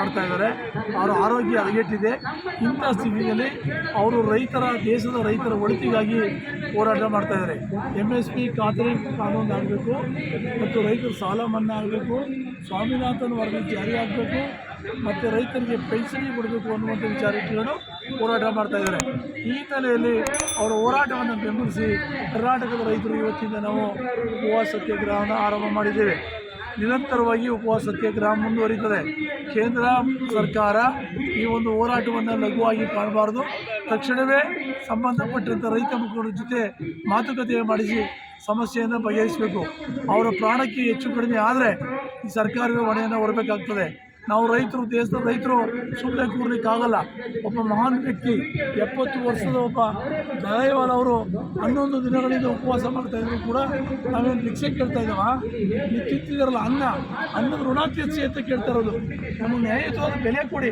ಮಾಡ್ತಾ ಇದ್ದಾರೆ. ಅವರ ಆರೋಗ್ಯ ಹದಗೆಟ್ಟಿದೆ ಇಂಥ ಸ್ಥಿತಿಯಲ್ಲಿ ಅವರು ರೈತರ, ದೇಶದ ರೈತರ ಒಳಿತಿಗಾಗಿ ಹೋರಾಟ ಮಾಡ್ತಾ ಇದ್ದಾರೆ. ಎಂ ಎಸ್ ಪಿ ಖಾತರಿ ಕಾನೂನು ಆಗಬೇಕು ಮತ್ತು ರೈತರ ಸಾಲ ಮನ್ನಾ ಆಗಬೇಕು, ಸ್ವಾಮಿನಾಥನ್ ವರದಿ ಜಾರಿ ಆಗಬೇಕು ಮತ್ತು ರೈತರಿಗೆ ಪೆನ್ಷನ್ ಕೊಡಬೇಕು ಅನ್ನುವಂಥ ವಿಚಾರ ಇಟ್ಟುಕೊಂಡು ಹೋರಾಟ ಮಾಡ್ತಾ ಇದ್ದಾರೆ. ಈ ಹಿನ್ನೆಲೆಯಲ್ಲಿ ಅವರ ಹೋರಾಟವನ್ನು ಬೆಂಬಲಿಸಿ ಕರ್ನಾಟಕದ ರೈತರು ಇವತ್ತಿಂದ ನಾವು ಉಪವಾಸ ಸತ್ಯಾಗ್ರಹವನ್ನು ಆರಂಭ ಮಾಡಿದ್ದೇವೆ. ನಿರಂತರವಾಗಿ ಉಪವಾಸ ಸತ್ಯಾಗ್ರಹ ಮುಂದುವರಿತದೆ. ಕೇಂದ್ರ ಸರ್ಕಾರ ಈ ಒಂದು ಹೋರಾಟವನ್ನು ಲಘುವಾಗಿ ಕಾಣಬಾರದು. ತಕ್ಷಣವೇ ಸಂಬಂಧಪಟ್ಟಂಥ ರೈತ ಮುಖಂಡರ ಜೊತೆ ಮಾತುಕತೆ ಮಾಡಿಸಿ ಸಮಸ್ಯೆಯನ್ನು ಬಗೆಹರಿಸಬೇಕು. ಅವರ ಪ್ರಾಣಕ್ಕೆ ಹೆಚ್ಚು ಕಡಿಮೆ ಆದರೆ ಈ ಸರ್ಕಾರವೇ ಹೊಣೆಯನ್ನು ಹೊರಬೇಕಾಗ್ತದೆ. ನಾವು ರೈತರು, ದೇಶದ ರೈತರು ಸುಮ್ಮನೆ ಕೂರ್ಲಿಕ್ಕಾಗಲ್ಲ. ಒಬ್ಬ ಮಹಾನ್ ವ್ಯಕ್ತಿ ಎಪ್ಪತ್ತು ವರ್ಷದ ಒಬ್ಬ ದಯಾವಾಲ್ ಅವರು ಹನ್ನೊಂದು ದಿನಗಳಿಂದ ಉಪವಾಸ ಮಾಡ್ತಾ ಇದ್ರು ಕೂಡ ನಾವೇನು ಭಿಕ್ಷೆ ಕೇಳ್ತಾ ಇದ್ದಾವ? ನೀವು ತಿಂತಿದ್ದಾರಲ್ಲ ಅನ್ನ. ಅನ್ನದ ಋಣ ತೀರ್ಸಿ ಅಂತ ಕೇಳ್ತಾ ಇರೋದು. ನಮಗೆ ನ್ಯಾಯಯುತವಾದ ಬೆಲೆ ಕೊಡಿ.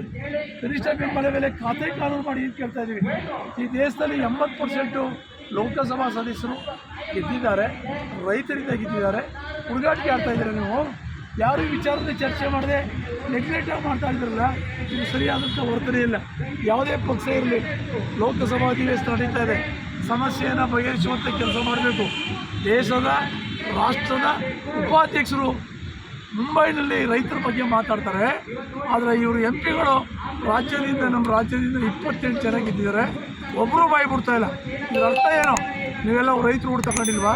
ಕನಿಷ್ಠ ಬೆಂಬಲ ಬೆಲೆ ಖಾತೆ ಕಾನೂನು ಮಾಡಿ ಅಂತ ಕೇಳ್ತಾ ಇದ್ದೀವಿ. ಈ ದೇಶದಲ್ಲಿ ಎಂಬತ್ತು ಪರ್ಸೆಂಟು ಲೋಕಸಭಾ ಸದಸ್ಯರು ಗೆದ್ದಿದ್ದಾರೆ. ರೈತರಿಂದ ಗೆದ್ದಿದ್ದಾರೆ. ಹುಡುಗಾಟಿಕೆ ಆಡ್ತಾ ಇದ್ದೀರಾ ನೀವು? ಯಾರು ವಿಚಾರದ ಚರ್ಚೆ ಮಾಡದೆ ನೆಗ್ಲೆಕ್ಟ್ ಮಾಡ್ತಾ ಇದ್ರಲ್ಲ ಇದು ಸರಿಯಾದಂಥ ವರ್ತನೆ ಇಲ್ಲ. ಯಾವುದೇ ಪಕ್ಷ ಇರಲಿ, ಲೋಕಸಭಾ ಅಧಿವೇಶನ ನಡೀತಾ ಇದೆ. ಸಮಸ್ಯೆಯನ್ನು ಬಗೆಹರಿಸುವಂಥ ಕೆಲಸ ಮಾಡಬೇಕು. ದೇಶದ, ರಾಷ್ಟ್ರದ ಉಪಾಧ್ಯಕ್ಷರು ಮುಂಬೈನಲ್ಲಿ ರೈತರ ಬಗ್ಗೆ ಮಾತಾಡ್ತಾರೆ. ಆದರೆ ಇವರು ಎಂ ಪಿಗಳು ರಾಜ್ಯದಿಂದ, ನಮ್ಮ ರಾಜ್ಯದಿಂದ ಇಪ್ಪತ್ತೆಂಟು ಜನ ಗೆದ್ದಿದ್ದಾರೆ. ಒಬ್ಬರು ಬಾಯಿ ಬಿಡ್ತಾ ಇಲ್ಲ. ಇದರ ಅರ್ಥ ಏನು? ನೀವೆಲ್ಲ ರೈತರು ಓಡ್ ತಗೊಂಡಿಲ್ವಾ?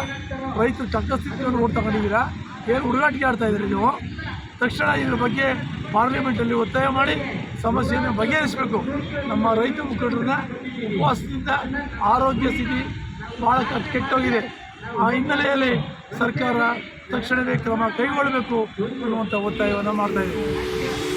ರೈತರು ಚಕ್ಕಸ್ಥಿತಿಯನ್ನು ಓಡ್ ತಗೊಂಡಿದ್ದೀರಾ? ಏನು ಹುಡುಗಾಟಿಕೆ ಆಡ್ತಾ ಇದ್ದೀರಿ ನೀವು? ತಕ್ಷಣ ಇದ್ರ ಬಗ್ಗೆ ಪಾರ್ಲಿಮೆಂಟಲ್ಲಿ ಒತ್ತಾಯ ಮಾಡಿ ಸಮಸ್ಯೆಯನ್ನು ಬಗೆಹರಿಸಬೇಕು. ನಮ್ಮ ರೈತ ಮುಖಂಡರನ್ನ ಉಪವಾಸದಿಂದ ಆರೋಗ್ಯ ಸ್ಥಿತಿ ಭಾಳ ಕೆಟ್ಟೋಗಿದೆ. ಆ ಹಿನ್ನೆಲೆಯಲ್ಲಿ ಸರ್ಕಾರ ತಕ್ಷಣವೇ ಕ್ರಮ ಕೈಗೊಳ್ಳಬೇಕು ಅನ್ನುವಂಥ ಒತ್ತಾಯವನ್ನು ಮಾಡ್ತಾ ಇದ್ದೀವಿ.